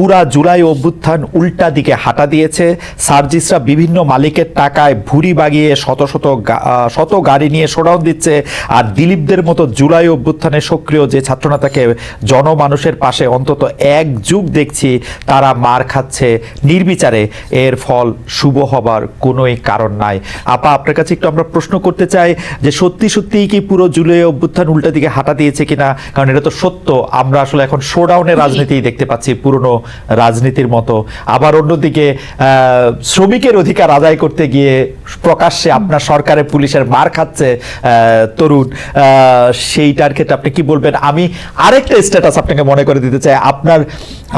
পুরা জুলাই অভ্যুত্থান উল্টা দিকে হাঁটা দিয়েছে। সার্জিসরা বিভিন্ন মালিকের টাকায় ভুরি বাগিয়ে শত শত শত গাড়ি নিয়ে শোডাউন দিচ্ছে। আর দিলীপদের মতো জুলাই অভ্যুত্থানে সক্রিয় যে ছাত্রনেতাকে জনমানুষের পাশে অন্তত এক যুগ দেখছি তারা মার খাচ্ছে। নির্বিচারে এর ফল শুভ হবার কোনোই কারণ নাই। আপা আপনার কাছে একটু আমরা প্রশ্ন করতে চাই যে সত্যি সত্যিই কি পুরো জুলাই অভ্যুত্থান উল্টা দিকে হাঁটা দিয়েছে কিনা? কারণ এটা তো সত্য। আমরা আসলে এখন শোডাউনের রাজনীতি দেখতে পাচ্ছি পুরনো রাজনীতির মতো। আবার অন্যদিকে শ্রমিকের অধিকার আদায় করতে গিয়ে প্রকাশ্যে আপনার সরকারের পুলিশের মার খাচ্ছে তরুণ। সেইটার ক্ষেত্রে আপনি কি বলবেন? আমি আরেকটা স্ট্যাটাস আপনাকে মনে করে দিতে চাই। আপনার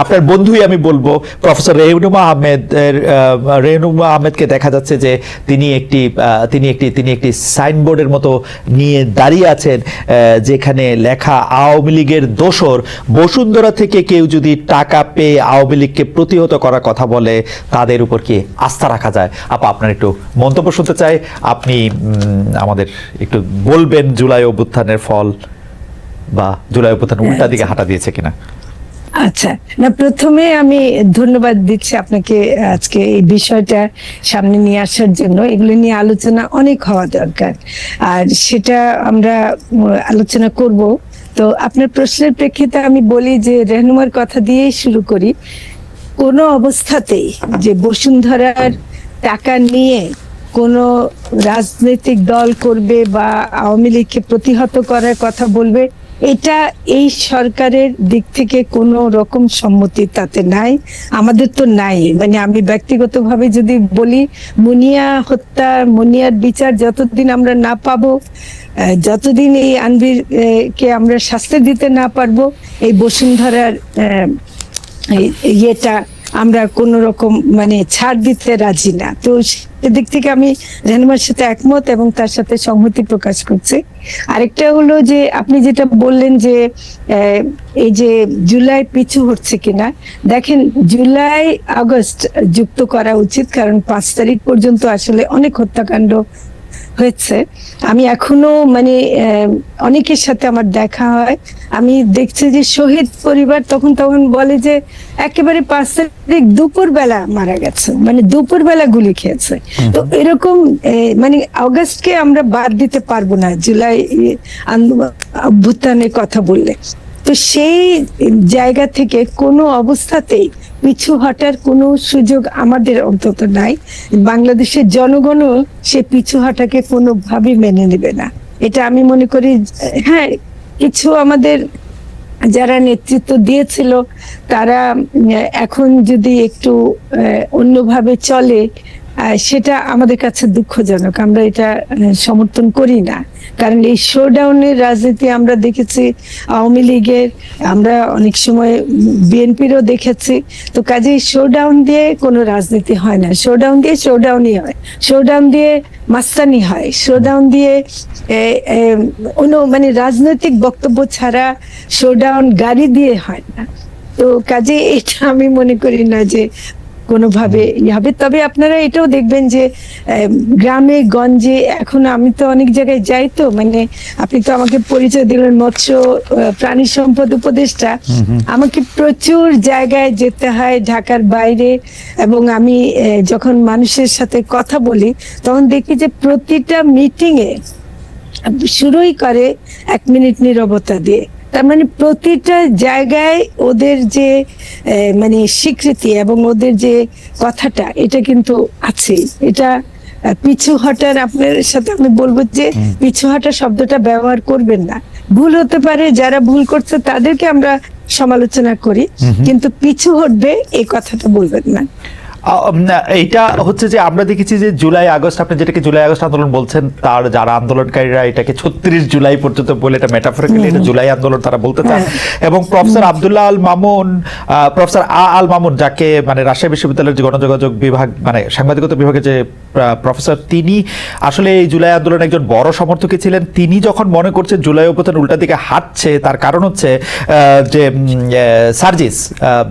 আপনার বন্ধুই আমি বলব, প্রফেসর রেহনুমা আহমেদ রেহনুমা আহমেদকে দেখা যাচ্ছে যে তিনি একটি তিনি একটি তিনি একটি সাইনবোর্ডের মতো নিয়ে দাঁড়িয়ে আছেন যেখানে লেখা, আওয়ামী লীগের দোসর, বসুন্ধরা থেকে কেউ যদি টাকা পেয়ে আওয়ামী লীগকে প্রতিহত করার কথা বলে তাদের উপর কি আস্থা রাখা যায়? আপা, আপনার একটু মন্তব্য শুনতে চাই। আপনি আমাদের একটু বলবেন জুলাই অভ্যুত্থানের ফল বা জুলাই অভ্যুত্থান উল্টা দিকে হাঁটা দিয়েছে কিনা? আচ্ছা না, প্রথমে আমি ধন্যবাদ দিচ্ছি আপনাকে আজকে এই বিষয়টা সামনে নিয়ে আসার জন্য। এগুলো নিয়ে আলোচনা অনেক হওয়া দরকার। আর সেটা আমরা আলোচনা করব তো আপনার প্রশ্নের প্রেক্ষিতে আমি বলি যে রেহনুমার কথা দিয়েই শুরু করি। কোনো অবস্থাতেই যে বসুন্ধরার টাকা নিয়ে কোনো রাজনৈতিক দল করবে বা আওয়ামী লীগকে প্রতিহত করার কথা বলবে এটা এই সরকারের দিক থেকে কোনো রকম সম্মতি তাতে নাই। আমাদের তো নাই। মানে আমি ব্যক্তিগতভাবে যদি বলি, মুনিয়া হত্যা, মুনিয়ার বিচার যতদিন আমরা না পাবো যতদিন এই আনবির কে আমরা শাস্তি দিতে না পারব, এই বসুন্ধরার ইয়েটা আমরা কোন রকম মানে ছাড় দিতে রাজি না। তো সেদিক থেকে আমি রেহনুমার সাথে একমত এবং তার সাথে সংহতি প্রকাশ করছি। আরেকটা হলো যে, আপনি যেটা বললেন যে এই যে জুলাই পিছু হচ্ছে কিনা, দেখেন, জুলাই, আগস্ট যুক্ত করা উচিত, কারণ পাঁচ তারিখ পর্যন্ত আসলে অনেক হত্যাকাণ্ড হয়েছে। আমি এখনও মানে অনেকের সাথে আমার দেখা হয়। আমি দেখছি যে শহীদ পরিবার তখন তখন বলে যে একেবারে পাঁচ তারিখ দুপুর বেলা মারা গেছে মানে দুপুর বেলা গুলি খেয়েছে। তো এরকম মানে অগস্টকে আমরা বাদ দিতে পারব না জুলাই অভ্যুত্থানের কথা বললে। তো সেই জায়গা থেকে কোনো অবস্থাতেই পিছু হটার কোনো সুযোগ আমাদের অন্তত নাই। বাংলাদেশের জনগণও সে পিছু হটাকে কোনোভাবেই মেনে নেবে না। এটা আমি মনে করি হ্যাঁ কিছু আমাদের যারা নেতৃত্ব দিয়েছিল, তারা এখন যদি একটু অন্যভাবে চলে সেটা আমাদের কাছে দুঃখজনক। আমরা এটা সমর্থন করি না। কারণ এই শোডাউনের রাজনীতি আমরা দেখেছি, আওয়ামী লীগের, আমরা অনেক সময় বিএনপিরও দেখেছি। তো কাজেই শোডাউন দিয়ে কোনো রাজনীতি হয় না। শোডাউন দিয়ে শোডাউনই হয়। শোডাউন দিয়ে মাস্তানি হয়। শোডাউন দিয়ে অন্য মানে রাজনৈতিক বক্তব্য ছাড়া শোডাউন গাড়ি দিয়ে হয় না। তো কাজে এটা আমি মনে করি না যে কোনোভাবে হবে। তবে আপনারা এটাও দেখবেন যে গ্রামে গঞ্জে এখন আমি তো অনেক জায়গায় যাই তো মানে আপনি তো আমাকে পরিচয় দিলেন মৎস্য প্রাণী সম্পদ উপদেষ্টা। আমাকে প্রচুর জায়গায় যেতে হয় ঢাকার বাইরে এবং আমি যখন মানুষের সাথে কথা বলি তখন দেখি যে প্রতিটা মিটিং এ শুরুই করে এক মিনিট নিরবতা দিয়ে। তার মানে প্রতিটা জায়গায় ওদের যে মানে স্বীকৃতি এবং ওদের যে কথাটা এটা কিন্তু আছে। এটা পিছু হটার আপনার সাথে আমি বলব যে পিছু হটা শব্দটা ব্যবহার করবেন না। ভুল হতে পারে যারা ভুল করছে তাদেরকে আমরা সমালোচনা করি কিন্তু পিছু হটবে এই কথাটা বলবেন না। এইটা হচ্ছে যে আমরা দেখেছি যে জুলাই আগস্ট আপনি যেটাকে জুলাই আগস্ট আন্দোলন বলছেন তার যারা আন্দোলনকারীরা এটাকে ছত্রিশ জুলাই পর্যন্ত বলে এটা মেটাফরিক্যালি এটা জুলাই আন্দোলন তারা বলতে চান। এবং প্রফেসর আব্দুল্লাহ আল মামুন প্রফেসর আ আল মামুন যাকে মানে রাজশাহী বিশ্ববিদ্যালয়ের যে গণযোগাযোগ বিভাগ মানে সাংবাদিকতা বিভাগে যে প্রফেসর তিনি আসলে এই জুলাই আন্দোলনের একজন বড় সমর্থকই ছিলেন। তিনি যখন মনে করছেন জুলাই অভ্যুত্থান উল্টা দিকে হাঁটছে তার কারণ হচ্ছে যে সার্জিস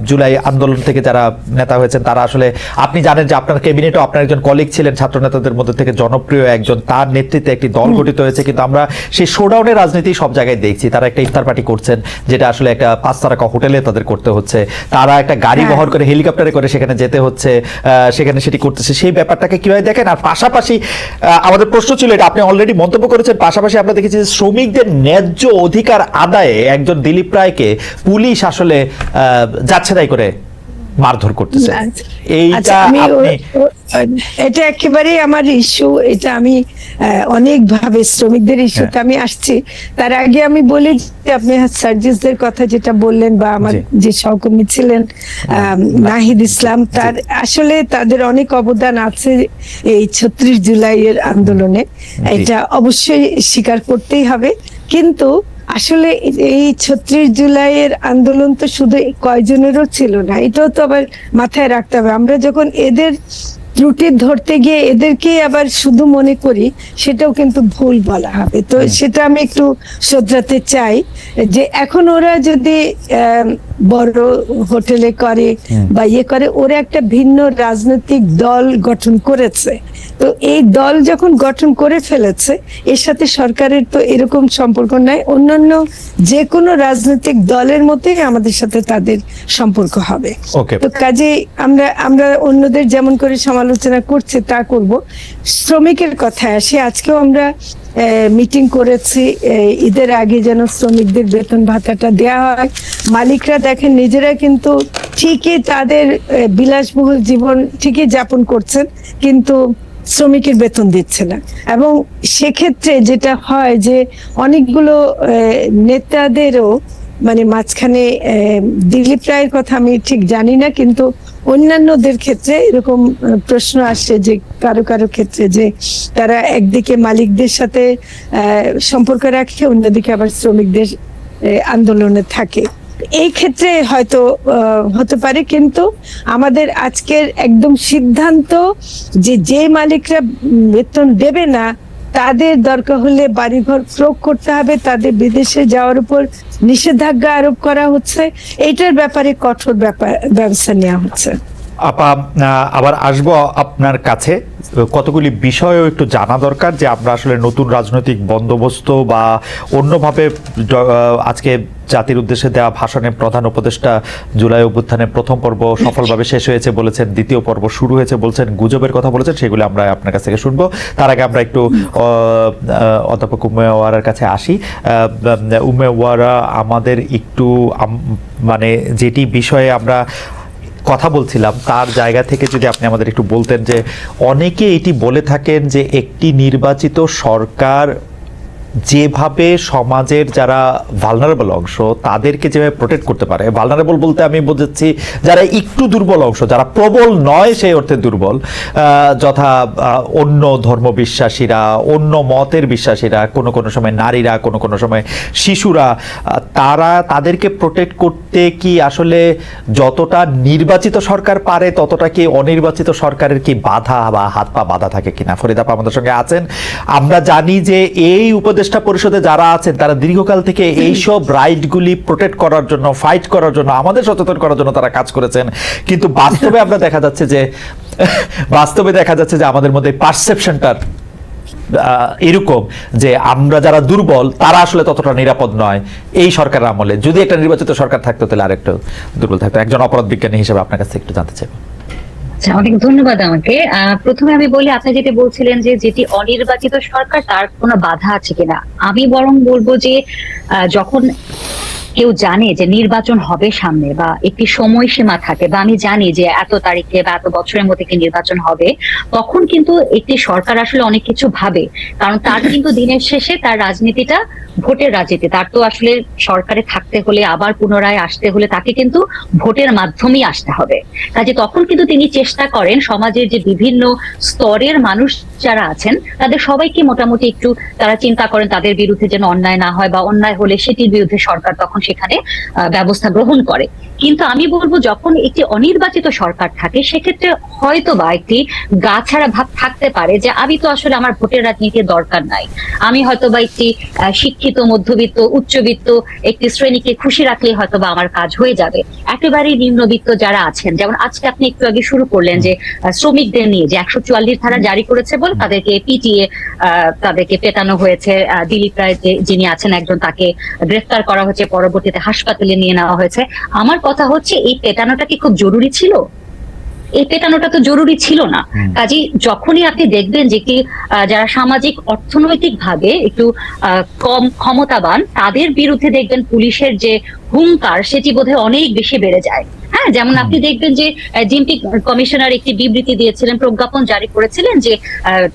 জুলাই আন্দোলন থেকে যারা নেতা হয়েছেন তারা আসলে আপনি জানেন যে আপনার ক্যাবিনেটও আপনার একজন কলিগ ছিলেন ছাত্র নেতাদের মধ্যে থেকে জনপ্রিয় একজন তার নেতৃত্বে একটি দল গঠিত হয়েছে কিন্তু আমরা সেই শোডাউনের রাজনীতি সব জায়গায় দেখছি। তারা একটা ইফতার পার্টি করছেন যেটা আসলে একটা পাঁচ তারকা হোটেলে তাদের করতে হচ্ছে। তারা একটা গাড়ি হ্যাঁ। বহর করে হেলিকপ্টারে করে সেখানে যেতে হচ্ছে আহ, সেখানে সেটি করতেছে। সেই ব্যাপারটাকে কীভাবে দেখেন? আর পাশাপাশি আহ, আমাদের প্রশ্ন ছিল এটা আপনি অলরেডি মন্তব্য করেছেন পাশাপাশি আমরা দেখেছি যে শ্রমিকদের ন্যায্য অধিকার আদায়ে একজন দিলীপ রায়কে পুলিশ আসলে আহ, যাচ্ছে তাই করে। মারধর করতেছে আচ্ছা, এইটা আপনি এটা একেবারেই আমার ইস্যু এটা আমি অনেক ভাবে শ্রমিকদের ইস্যুতে হ্যাঁ। আমি আসছি। তার আগে আমি বলি যে আপনি সার্জিসদের কথা যেটা বললেন বা আমার যে সহকর্মী ছিলেন আম, নাহিদ ইসলাম তার আসলে তাদের অনেক অবদান আছে এই ছত্রিশ জুলাইয়ের আন্দোলনে। এটা অবশ্যই স্বীকার করতেই হবে। কিন্তু আসলে এই ছত্রিশ জুলাইয়ের আন্দোলন তো শুধু কয়জনেরও ছিল না এটাও তো আবার মাথায় রাখতে হবে। আমরা যখন এদের ত্রুটি ধরতে গিয়ে এদেরকে আবার শুধু মনে করি সেটাও কিন্তু ভুল বলা হবে। তো সেটা আমি একটু শোধরাতে চাই যে এখন ওরা যদি বড় হোটেলে করে বা ইয়ে করে ওরা একটা ভিন্ন রাজনৈতিক দল গঠন করেছে। তো এই দল যখন গঠন করে ফেলেছে এর সাথে সরকারের তো এরকম সম্পর্ক নাই। অন্যান্য যে কোনো রাজনৈতিক দলের মতোই আমাদের সাথে তাদের সম্পর্ক হবে। তো কাজে আমরা আমরা অন্যদের যেমন করে সমালোচনা করছে তা করব। শ্রমিকের কথায় আসি আজকেও আমরা মিটিং করেছি ঈদের আগে যেন শ্রমিকদের বেতন ভাতাটা দেওয়া হয়। মালিকরা দেখেন নিজেরা কিন্তু ঠিকই তাদের বিলাসবহুল জীবন ঠিকই যাপন করছেন কিন্তু শ্রমিকের বেতন দিচ্ছে না। এবং সেক্ষেত্রে যেটা হয় যে অনেকগুলো নেতাদেরও মানে মাঝখানে দিলীপ রায়ের কথা আমি ঠিক জানি না, কিন্তু অন্যান্যদের ক্ষেত্রে এরকম প্রশ্ন আসছে যে কারও কারও ক্ষেত্রে যে তারা একদিকে মালিকদের সাথে সম্পর্ক রাখে, অন্যদিকে আবার শ্রমিকদের আন্দোলনে থাকে। এই ক্ষেত্রে হয়তো হতে পারে, কিন্তু আমাদের আজকের একদম সিদ্ধান্ত যে যে মালিকরা বেতন দেবে না, তাদের দরকার হলে বাড়িঘর প্রয়োগ করতে হবে, তাদের বিদেশে যাওয়ার উপর নিষেধাজ্ঞা আরোপ করা হচ্ছে। এইটার ব্যাপারে কঠোর ব্যাপার ব্যবস্থা নেওয়া হচ্ছে। আপা আবার আসব আপনার কাছে। কতগুলি বিষয়ও একটু জানা দরকার যে আমরা আসলে নতুন রাজনৈতিক বন্দোবস্ত বা অন্যভাবে আজকে জাতির উদ্দেশ্যে দেওয়া ভাষণে প্রধান উপদেষ্টা জুলাই অভ্যুত্থানের প্রথম পর্ব সফলভাবে শেষ হয়েছে বলেছেন দ্বিতীয় পর্ব শুরু হয়েছে বলছেন গুজবের কথা বলেছেন সেগুলো আমরা আপনার কাছ থেকে শুনব। তার আগে আমরা একটু অধ্যাপক উম্মে ওয়ারার কাছে আসি। আহ, উম্মে ওয়ারা আমাদের একটু মানে যেটি বিষয়ে আমরা কথা বলছিলাম, তার জায়গা থেকে যদি আপনি আমাদের একটু বলতেন যে অনেকে এটি বলে থাকেন যে একটি নির্বাচিত সরকার যেভাবে সমাজের যারা ভালনারেবল অংশ, তাদেরকে যেভাবে প্রোটেক্ট করতে পারে। ভালনারেবল বলতে আমি বোঝাচ্ছি যারা একটু দুর্বল অংশ, যারা প্রবল নয় সেই অর্থে দুর্বল যথা অন্য ধর্ম বিশ্বাসীরা অন্য মতের বিশ্বাসীরা, কোনো কোনো সময় নারীরা, কোনো কোনো সময় শিশুরা তারা তাদেরকে প্রোটেক্ট করতে কি আসলে যতটা নির্বাচিত সরকার পারে, ততটা কি অনির্বাচিত সরকারের কি বাধা বা হাত পা বাধা থাকে কিনা? ফরিদাপ আমাদের সঙ্গে আছেন। আমরা জানি যে এই উপদেষ্টা পরিষদে যারা আছেন তারা দীর্ঘকাল থেকে এইসব রাইটগুলি প্রোটেক্ট করার জন্য ফাইট করার জন্য আমাদের সচেতন করার জন্য তারা কাজ করেছেন। কিন্তু বাস্তবে আমরা দেখা যাচ্ছে যে বাস্তবে দেখা যাচ্ছে যে আমাদের মধ্যে পারসেপশনটার এরকম যে আমরা যারা দুর্বল তারা আসলে ততটা নিরাপদ নয় এই সরকারের আমলে। যদি একটা নির্বাচিত সরকার থাকতো তাহলে আরেকটু দুর্বল থাকতো। একজন অপরাধ বিজ্ঞানী হিসেবে আপনার কাছে একটু জানতে চাই আচ্ছা অনেক ধন্যবাদ আমাকে। প্রথমে আমি বলি, আপনি যেটা বলছিলেন যে যেটি অনির্বাচিত সরকার, তার কোনো বাধা আছে কিনা? আমি বরং বলব যে যখন কেউ জানে যে নির্বাচন হবে সামনে বা একটি সময়সীমা থাকে বা আমি জানি যে এত তারিখে বা এত বছরের মধ্যে কি নির্বাচন হবে, তখন কিন্তু একটি সরকার আসলে অনেক কিছু ভাবে। কারণ তার কিন্তু দিনের শেষে তার রাজনীতিটা ভোটের রাজনীতি। তার তো আসলে সরকারে থাকতে হলে, আবার পুনরায় আসতে হলে তাকে কিন্তু ভোটের মাধ্যমেই আসতে হবে। কাজে তখন কিন্তু তিনি চেষ্টা করেন সমাজের যে বিভিন্ন স্তরের মানুষ যারা আছেন, তাদের সবাইকে মোটামুটি একটু তারা চিন্তা করেন তাদের বিরুদ্ধে যেন অন্যায় না হয় বা অন্যায় হলে সেটির বিরুদ্ধে সরকার তখন সেখানে ব্যবস্থা গ্রহণ করে। কিন্তু আমি বলব, যখন একটি অনির্বাচিত সরকার থাকে, সেক্ষেত্রে হয়তো বা একটি গা ছাড়া ভাব থাকতে পারে যে, আমি তো আসলে আমার ভোটের রাজনীতির দরকার নাই। আমি হয়তো বা একটি শিক্ষিত, মধ্যবিত্ত, উচ্চবিত্ত, একটি শ্রেণীকে খুশি রাখলেই হয়তো বা আমার কাজ হয়ে যাবে। একেবারেই নিম্নবিত্ত যারা আছেন, যেমন আজকে আপনি একটু আগে শুরু করলেন যে শ্রমিকদের নিয়ে যে, একশো চুয়াল্লিশ ধারা জারি করেছে বলে তাদেরকে পিটিএ তাদেরকে পেটানো হয়েছে। দিলীপ রায় যিনি আছেন, একজন তাকে গ্রেফতার করা হয়েছে, পরবর্তীতে হাসপাতালে নিয়ে নেওয়া হয়েছে। আমার কথা হচ্ছে এই পেটানোটা কি খুব জরুরি ছিল? এই পেটানোটা তো জরুরি ছিল না। কাজে যখনই আপনি দেখবেন যে কি আহ, যারা সামাজিক অর্থনৈতিক ভাবে একটু আহ, কম ক্ষমতাবান তাদের বিরুদ্ধে দেখবেন পুলিশের যে হুঙ্কার সেটি বোধহয় অনেক বেশি বেড়ে যায়। হ্যাঁ যেমন আপনি দেখবেন যে আহ, ডিএমপি কমিশনার একটি বিবৃতি দিয়েছিলেন প্রজ্ঞাপন জারি করেছিলেন যে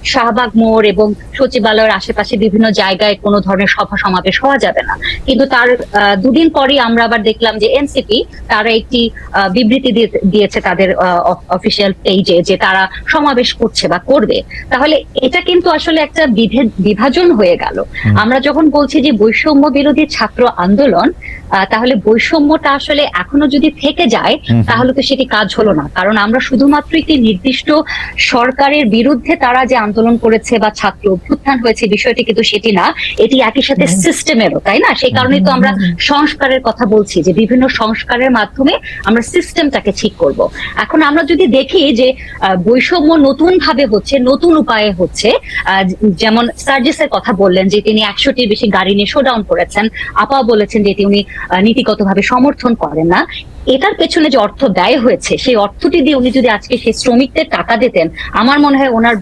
শাহবাগ মোড় এবং সচিবালয়ের আশেপাশে বিভিন্ন জায়গায় কোনো ধরনের সভা সমাবেশ হওয়া যাবে না। কিন্তু তার দুদিন পরেই আমরা আবার দেখলাম যে এনসিপি তারা একটি বিবৃতি দিয়ে- দিয়েছে তাদের অফিসিয়াল পেজে যে তারা সমাবেশ করছে বা করবে। তাহলে এটা কিন্তু আসলে একটা বিভাজন হয়ে গেল। আমরা যখন বলছি যে বৈষম্য বিরোধী ছাত্র আন্দোলন তাহলে বৈষম্যটা আসলে এখনও যদি থেকে যায় তাহলে তো সেটি কাজ হলো না। কারণ আমরা শুধুমাত্র একটি নির্দিষ্ট সরকারের বিরুদ্ধে তারা যে আন্দোলন করেছে বা ছাত্র অভ্যুত্থান হয়েছে বিষয়টি কিন্তু সেটি না। এটি একই সাথে সিস্টেমেরও তাই না? সেই কারণেই তো আমরা সংস্কারের কথা বলছি যে বিভিন্ন সংস্কারের মাধ্যমে আমরা সিস্টেমটাকে ঠিক করব। এখন আমরা যদি দেখি যে আহ, বৈষম্য নতুন ভাবে হচ্ছে নতুন উপায়ে হচ্ছে আহ, যেমন সার্জিসের কথা বললেন যে তিনি একশোটির বেশি গাড়ি নিয়ে শোডাউন করেছেন। আপা বলেছেন যে এটি উনি নীতিগতভাবে সমর্থন করেন না। এটার পেছনে যে অর্থ ব্যয় হয়েছে সেই অর্থটি দিয়ে উনি যদি আজকে সেই শ্রমিকদের টাকা দিতেন আমার মনে হয় ওনার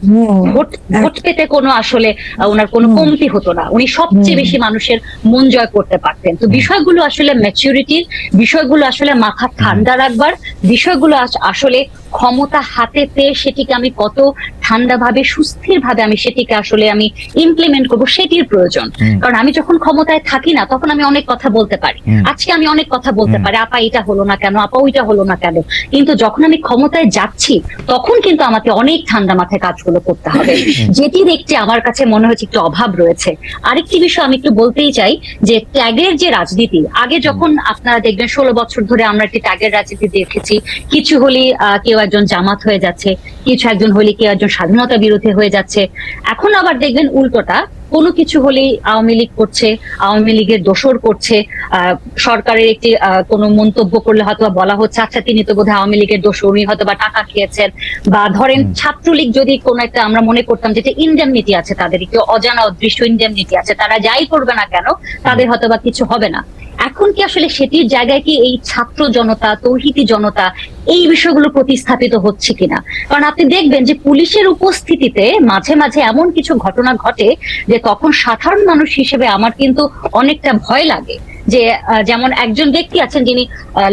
ভোট ভোট পেতে কোনো আসলে ওনার কোনো কমতি হতো না। উনি সবচেয়ে বেশি মানুষের মন জয় করতে পারতেন। তো বিষয়গুলো আসলে ম্যাচিউরিটির বিষয়গুলো আসলে মাথা ঠান্ডা রাখবার বিষয়গুলো আসলে ক্ষমতা হাতে পেয়ে সেটিকে আমি কত ঠান্ডা ভাবে সুস্থির ভাবে আমি সেটিকে আসলে আমি ইমপ্লিমেন্ট করব সেটির প্রয়োজন। কারণ আমি যখন ক্ষমতায় থাকি না তখন আমি অনেক কথা বলতে পারি। আজকে আমি অনেক কথা বলতে পারি আপা এটা হলো না কেন আপা ওইটা হলো না কেন। কিন্তু যখন আমি ক্ষমতায় যাচ্ছি তখন কিন্তু আমাকে অনেক ঠান্ডা মাথায় কাজগুলো করতে হবে। যেটি দেখতে আমার কাছে মনে হচ্ছে একটু অভাব রয়েছে। আরেকটি বিষয় আমি একটু বলতেই চাই যে ট্যাগের যে রাজনীতি আগে যখন আপনারা দেখবেন ষোলো বছর ধরে আমরা একটি ট্যাগের রাজনীতি দেখেছি। কিছু হলে আহ, কেউ একজন জামাত হয়ে যাচ্ছে কিছু একজন হলে কেউ একজন স্বাধীনতা বিরোধী হয়ে যাচ্ছে? এখন আবার দেখবেন উল্টোটা কোনো কিছু হলেই আওয়ামী লীগ করছে আওয়ামী লীগের দোষর করছে সরকারের একটি কোনো মন্তব্য করলে হয়তো বলা হচ্ছে আচ্ছা তিনি তো বোধহয় আওয়ামী লীগের দোষর উনি হয়তো বা টাকা খেয়েছেন। বা ধরেন ছাত্রলীগ যদি কোনো একটা আমরা মনে করতাম যেটা ইন্ডেমনিটি আছে তাদের একটু অজানা অদৃশ্য ইন্ডেমনিটি আছে তারা যাই করবে না কেন তাদের হয়তো বা কিছু হবে না। এখন কি আসলে সেটির জায়গায় কি এই ছাত্র জনতা তৌহিতি জনতা এই বিষয়গুলো প্রতিস্থাপিত হচ্ছে কিনা? কারণ আপনি দেখবেন যে পুলিশের উপস্থিতিতে মাঝে মাঝে এমন কিছু ঘটনা ঘটে যে তখন সাধারণ মানুষ হিসেবে আমার কিন্তু অনেকটা ভয় লাগে। যে যেমন একজন ব্যক্তি আছেন যিনি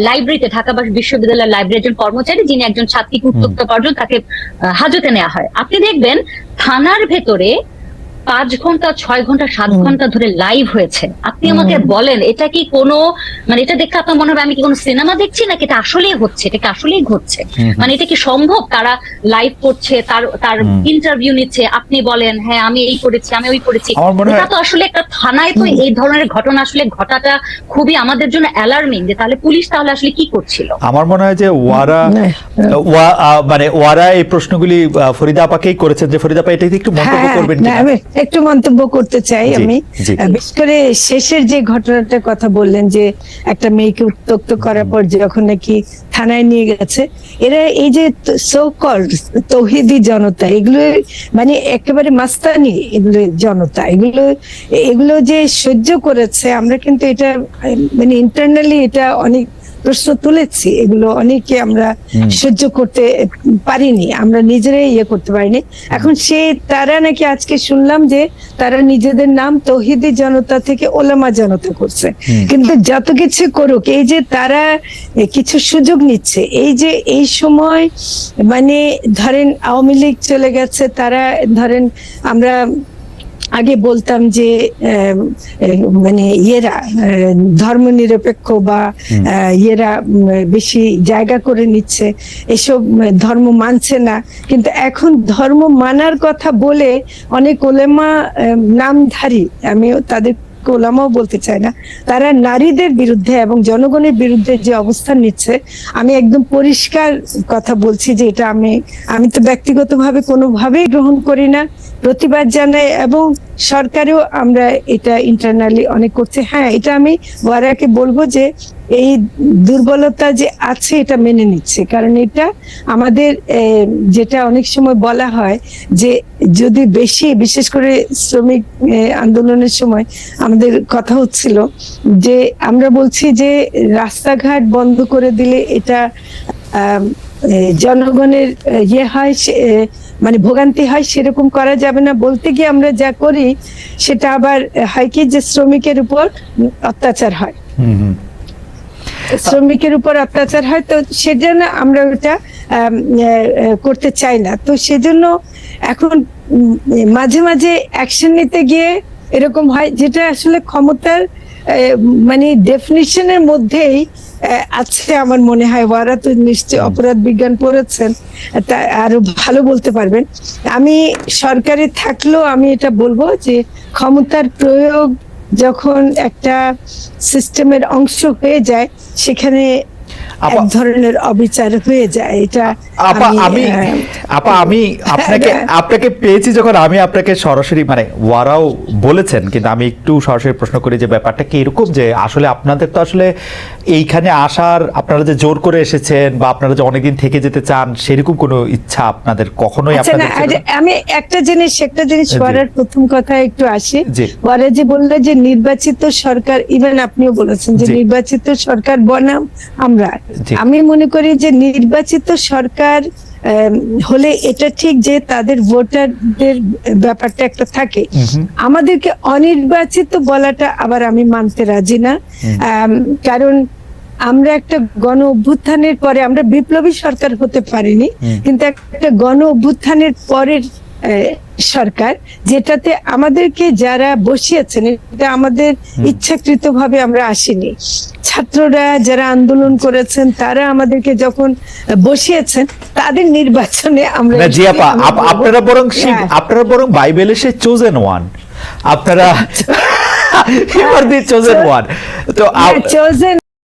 লাইব্রেরিতে ঢাকা বিশ্ববিদ্যালয়ের লাইব্রেরির একজন কর্মচারী যিনি একজন ছাত্রীকে উত্তক্ত করার তাকে হাজতে নেওয়া হয়। আপনি দেখবেন থানার ভেতরে পাঁচ ঘণ্টা ছয় ঘণ্টা সাত ঘণ্টা ধরে লাইভ হয়েছে। আপনি আমাকে বলেন এটা কি কোনো মানে এটা দেখে আপনার মনে হবে আমি কি কোনো সিনেমা দেখছি নাকি এটা আসলেই হচ্ছে এটা কি আসলেই ঘটছে? মানে এটা কি সম্ভব? তারা লাইভ করছে তার তার ইন্টারভিউ নিচ্ছে আপনি বলেন হ্যাঁ আমি এই করেছি আমি ওই করেছি। আমার মনে হয় এটা তো আসলে একটা থানায় তো এই ধরনের ঘটনা আসলে ঘটাটা খুবই আমাদের জন্য অ্যালার্মিং যে তাহলে পুলিশ তাহলে আসলে কি করছিল? আমার মনে হয় যে ওয়ারা ওয়া- আহ, মানে ওয়ারা এই প্রশ্নগুলি ফরিদা আপাকেই করেছেন। যে ফরিদা আপা এটা একটু মন্তব্য হ্যাঁ, করবেন না, কিনা? আমি একটু মন্তব্য করতে চাই আমি। বিশেষ করে শেষের যে ঘটনাটার কথা বললেন যে একটা মেয়েকে উত্তক্ত করার পর যখন নাকি থানায় নিয়ে গেছে এরা এই যে সোকল তৌহিদি জনতা এগুলো মানে একেবারে মাস্তানি এগুলো জনতা এগুলো এগুলো যে সহ্য করেছে আমরা কিন্তু এটা মানে ইন্টারনালি এটা অনেক প্রশ্ন তুলেছি এগুলো অনেকে আমরা সহ্য করতে পারিনি আমরা নিজেরাই ইয়ে করতে পারিনি। এখন সে তারা নাকি আজকে শুনলাম যে তারা নিজেদের নাম তহিদি জনতা থেকে ওলামা জনতা করছে। কিন্তু যত কিছু করুক এই যে তারা কিছু সুযোগ নিচ্ছে এই যে এই সময় মানে ধরেন আওয়ামী লীগ চলে গেছে তারা ধরেন আমরা আগে বলতাম যে মানে ইয়েরা ধর্ম নিরপেক্ষ বা ইয়েরা বেশি জায়গা করে নিচ্ছে এসব ধর্ম মানছে না। কিন্তু এখন ধর্ম মানার কথা বলে অনেক ওলেমা নামধারী। আমিও তাদের ওলামাও বলতে চাই না। তারা নারীদের বিরুদ্ধে এবং জনগণের বিরুদ্ধে যে অবস্থান নিচ্ছে, আমি একদম পরিষ্কার কথা বলছি যে এটা আমি আমি তো ব্যক্তিগতভাবে কোনোভাবেই গ্রহণ করি না। প্রতিবাদ জানাই এবং সরকারেও আমরা এটা ইন্টারনালি অনেক করছে। হ্যাঁ এটা আমি ওয়ারাকে বলব যে এই দুর্বলতা যে আছে এটা মেনে নিচ্ছে। কারণ এটা আমাদের যেটা অনেক সময় বলা হয় যে যদি বেশি, বিশেষ করে শ্রমিক আন্দোলনের সময় আমাদের কথা হচ্ছিল যে আমরা বলছি যে রাস্তাঘাট বন্ধ করে দিলে এটা জনগণের ইয়ে হয় মানে ভোগান্তি হয়, সেরকম করা যাবে না। বলতে গিয়ে আমরা যা করি, সেটা আবার হয় কি যে শ্রমিকের উপর অত্যাচার হয়। শ্রমিকের উপর অত্যাচার হয় তো সেজন্য আমরা ওটা করতে চাই না। তো সেজন্য এখন মাঝে মাঝে অ্যাকশন নিতে গিয়ে এরকম হয় যেটা আসলে ক্ষমতার মানে ডেফিনিশনের মধ্যেই আছে আমার মনে হয়। ওরা তো নিশ্চয় অপরাধ বিজ্ঞান পড়েছেন তা আরও ভালো বলতে পারবেন। আমি সরকারে থাকলেও আমি এটা বলব যে ক্ষমতার প্রয়োগ যখন একটা সিস্টেমের অংশ হয়ে যায় সেখানে এক ধরনের অবিচার হয়ে যায় এটা আপা আমি আপা আমি আপনাকে আপনাকে পেয়েছি যখন আমি আপনাকে সরাসরি মানে ওয়ারাও বলেছেন কিন্তু আমি একটু সরাসরি প্রশ্ন করি যে ব্যাপারটা কি এরকম যে আসলে আপনাদের তো আসলে এইখানে আসার আপনারা যে জোর করে এসেছেন বা আপনারা যে অনেকদিন থেকে যেতে চান সেরকম কোনো ইচ্ছা আপনাদের কখনোই আচ্ছা আপনাদের আমি একটা জিনিস একটা জিনিস। ওয়ারার প্রথম কথা একটু আসি। ওয়ারা যে বলল যে নির্বাচিত সরকার ইভেন আপনিও বলেছেন যে নির্বাচিত সরকার বনাম আমরা। জি। আমি মনে করি যে নির্বাচিত সরকার হলে এটা ঠিক যে তাদের ভোটারদের ব্যাপারটা একটা থাকে। আমাদেরকে অনির্বাচিত বলাটা আবার আমি মানতে রাজি না। কারণ আমরা একটা গণ অভ্যুত্থানের পরে আমরা বিপ্লবী সরকার হতে পারিনি কিন্তু একটা গণ অভ্যুত্থানের পরের সরকার যেটাতে আমাদেরকে যারা বসিয়েছেন এটা আমাদের ইচ্ছাকৃত ভাবে আমরা আসিনি। ছাত্ররা যারা আন্দোলন করেছেন তারা আমাদেরকে যখন বসিয়েছেন তাদের নির্বাচনে আমরা আপনারা বরং হ্যাঁ। আপনারা বরং বাইবেলে সে চোজেন ওয়ান আপনারা you are the chosen one তো আপ- chosen